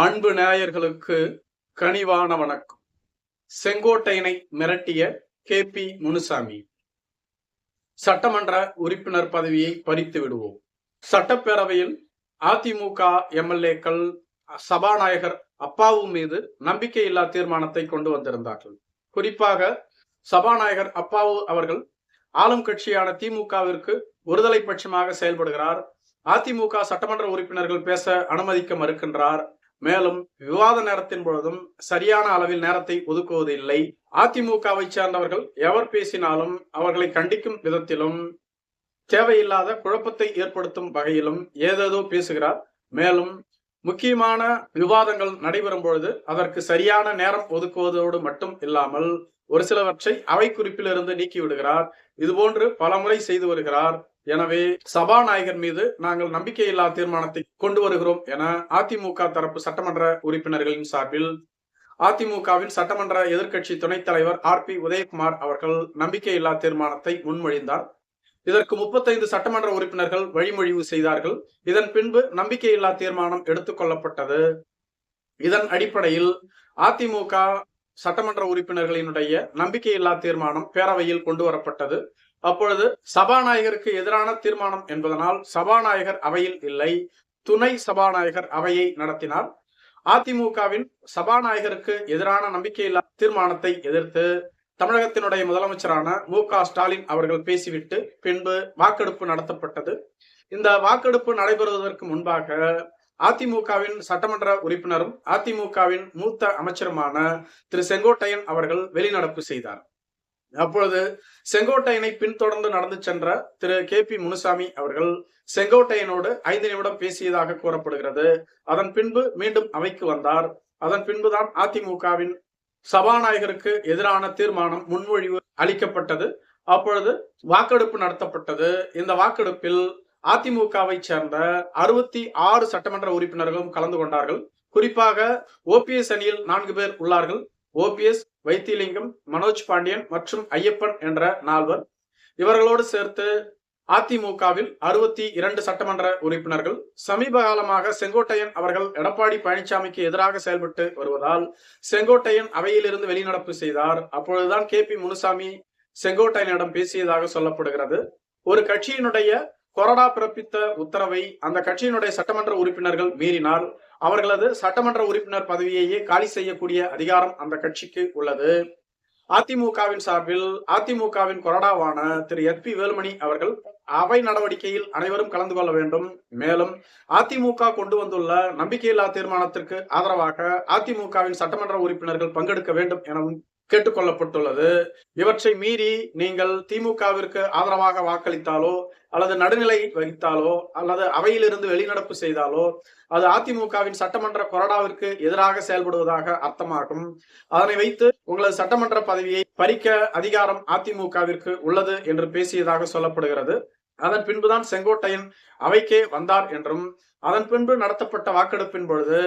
அன்பு நேயர்களுக்கு கனிவான வணக்கம். செங்கோட்டையனை மிரட்டிய கே பி முனுசாமி. சட்டமன்ற உறுப்பினர் பதவியை பறித்து விடுவோம். சட்டப்பேரவையில் அதிமுக எம்எல்ஏக்கள் சபாநாயகர் அப்பாவு மீது நம்பிக்கையில்லா தீர்மானத்தை கொண்டு வந்திருந்தார்கள். குறிப்பாக சபாநாயகர் அப்பாவு அவர்கள் ஆளும் கட்சியான திமுகவிற்கு ஒருதலை பட்சமாக செயல்படுகிறார். அதிமுக சட்டமன்ற உறுப்பினர்கள் பேச அனுமதிக்க மறுக்கின்றார். மேலும் விவாத நேரத்தின் பொழுதும் சரியான அளவில் நேரத்தை ஒதுக்குவதில்லை அதிமுகவை சேர்ந்தவர்கள் எவர் பேசினாலும் அவர்களை கண்டிக்கும் விதத்திலும் தேவையில்லாத குழப்பத்தை ஏற்படுத்தும் வகையிலும் ஏதேதோ பேசுகிறார். மேலும் முக்கியமான விவாதங்கள் நடைபெறும் பொழுது அதற்கு சரியான நேரம் ஒதுக்குவதோடு மட்டும் இல்லாமல் ஒரு சிலவற்றை அவை குறிப்பிலிருந்து நீக்கி விடுகிறார் இதுபோன்று பலமுறை செய்து வருகிறார். எனவே சபாநாயகர் மீது நாங்கள் நம்பிக்கையில்லா தீர்மானத்தை கொண்டு வருகிறோம் என அதிமுக தரப்பு சட்டமன்ற உறுப்பினர்களின் சார்பில் அதிமுகவின் சட்டமன்ற எதிர்க்கட்சி துணைத் தலைவர் ஆர் பி உதயகுமார் அவர்கள் நம்பிக்கையில்லா தீர்மானத்தை முன்மொழிந்தார். இதற்கு முப்பத்தைந்து சட்டமன்ற உறுப்பினர்கள் வழிமொழிவு செய்தார்கள். இதன் பின்பு நம்பிக்கையில்லா தீர்மானம் எடுத்துக்கொள்ளப்பட்டது இதன் அடிப்படையில் அதிமுக சட்டமன்ற உறுப்பினர்களினுடைய நம்பிக்கையில்லா தீர்மானம் பேரவையில் கொண்டு வரப்பட்டது. அப்பொழுது சபாநாயகருக்கு எதிரான தீர்மானம் என்பதனால் சபாநாயகர் அவையில் இல்லை. துணை சபாநாயகர் அவையை நடத்தினார். அதிமுகவின் சபாநாயகருக்கு எதிரான நம்பிக்கையில்லா தீர்மானத்தை எதிர்த்து தமிழகத்தினுடைய முதலமைச்சரான மு க ஸ்டாலின் அவர்கள் பேசிவிட்டு பின்பு வாக்கெடுப்பு நடத்தப்பட்டது. இந்த வாக்கெடுப்பு நடைபெறுவதற்கு முன்பாக அதிமுகவின் சட்டமன்ற உறுப்பினரும் அதிமுகவின் மூத்த அமைச்சருமான திரு செங்கோட்டையன் அவர்கள் வெளிநடப்பு செய்தார். அப்பொழுது செங்கோட்டையனை பின்தொடர்ந்து நடந்து சென்ற திரு கே பி முனுசாமி அவர்கள் செங்கோட்டையனோடு ஐந்து நிமிடம் பேசியதாக கூறப்படுகிறது. அதன் பின்பு மீண்டும் அவைக்கு வந்தார். அதன் பின்புதான் அதிமுகவின் சபாநாயகருக்கு எதிரான தீர்மானம் முன்மொழிவு அளிக்கப்பட்டது. அப்பொழுது வாக்கெடுப்பு நடத்தப்பட்டது. இந்த வாக்கெடுப்பில் அதிமுகவை சேர்ந்த அறுபத்தி ஆறு சட்டமன்ற உறுப்பினர்களும் கலந்து கொண்டார்கள். குறிப்பாக ஓபிஎஸ் அணியில் நான்கு பேர் உள்ளார்கள். ஓபிஎஸ் வைத்திலிங்கம் மனோஜ் பாண்டியன் மற்றும் ஐயப்பன் என்ற நால்வர். இவர்களோடு சேர்த்து அதிமுகவில் அறுபத்தி இரண்டு சட்டமன்ற உறுப்பினர்கள். சமீப காலமாக செங்கோட்டையன் அவர்கள் எடப்பாடி பழனிசாமிக்கு எதிராக செயல்பட்டு வருவதால் செங்கோட்டையன் அவையிலிருந்து வெளிநடப்பு செய்தார். அப்பொழுதுதான் கே பி முனுசாமி செங்கோட்டையனிடம் பேசியதாக சொல்லப்படுகிறது. ஒரு கட்சியினுடைய கொறடா பிறப்பித்த உத்தரவை அந்த கட்சியினுடைய சட்டமன்ற உறுப்பினர்கள் மீறினால் அவர்களது சட்டமன்ற உறுப்பினர் பதவியையே காலி செய்யக்கூடிய அதிகாரம் அந்த கட்சிக்கு உள்ளது. அதிமுகவின் சார்பில் அதிமுகவின் கொறடாவான திரு எஸ் பி வேலுமணி அவர்கள் அவை நடவடிக்கையில் அனைவரும் கலந்து கொள்ள வேண்டும். மேலும் அதிமுக கொண்டு வந்துள்ள நம்பிக்கையில்லா தீர்மானத்திற்கு ஆதரவாக அதிமுகவின் சட்டமன்ற உறுப்பினர்கள் பங்கெடுக்க வேண்டும் எனவும் கேட்டுக்கொள்ளப்பட்டுள்ளது இவற்றை மீறி நீங்கள் திமுகவிற்கு ஆதரவாக வாக்களித்தாலோ அல்லது நடுநிலை வகித்தாலோ அல்லது அவையிலிருந்து வெளிநடப்பு செய்தாலோ அது அதிமுகவின் சட்டமன்ற கொறடாவிற்கு எதிராக செயல்படுவதாக அர்த்தமாகும். அதனை வைத்து உங்களது சட்டமன்ற பதவியை பறிக்க அதிகாரம் அதிமுகவிற்கு உள்ளது என்று பேசியதாக சொல்லப்படுகிறது. அதன் பின்புதான் செங்கோட்டையன் அவைக்கே வந்தார் என்றும் அதன் பின்பு நடத்தப்பட்ட வாக்கெடுப்பின் பொழுது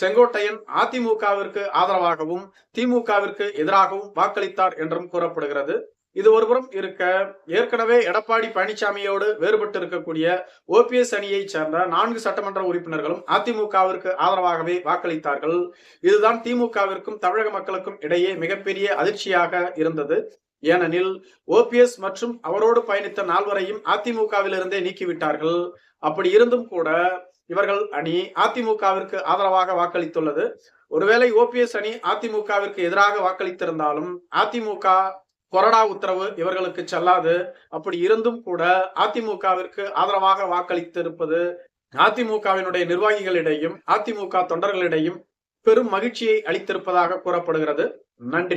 செங்கோட்டையன் அதிமுகவிற்கு ஆதரவாகவும் திமுகவிற்கு எதிராகவும் வாக்களித்தார் என்றும் கூறப்படுகிறது. இது ஒருபுறம் இருக்க ஏற்கனவே எடப்பாடி பழனிசாமியோடு வேறுபட்டு இருக்கக்கூடிய ஓபிஎஸ் அணியை சேர்ந்த நான்கு சட்டமன்ற உறுப்பினர்களும் அதிமுகவிற்கு ஆதரவாகவே வாக்களித்தார்கள். இதுதான் திமுகவிற்கும் தமிழக மக்களுக்கும் இடையே மிகப்பெரிய அதிர்ச்சியாக இருந்தது. ஏனெனில் ஓபிஎஸ் மற்றும் அவரோடு பயணித்த நால்வரையும் அதிமுகவிலிருந்தே நீக்கிவிட்டார்கள். அப்படி இருந்தும் கூட இவர்கள் அணி அதிமுகவிற்கு ஆதரவாக வாக்களித்துள்ளது. ஒருவேளை ஓபிஎஸ் அணி அதிமுகவிற்கு எதிராக வாக்களித்திருந்தாலும் அதிமுக கொரோனா உத்தரவு இவர்களுக்கு செல்லாது. அப்படி இருந்தும் கூட அதிமுகவிற்கு ஆதரவாக வாக்களித்திருப்பது அதிமுகவினுடைய நிர்வாகிகளிடையும் அதிமுக தொண்டர்களிடையும் பெரும் மகிழ்ச்சியை அளித்திருப்பதாக கூறப்படுகிறது. நன்றி.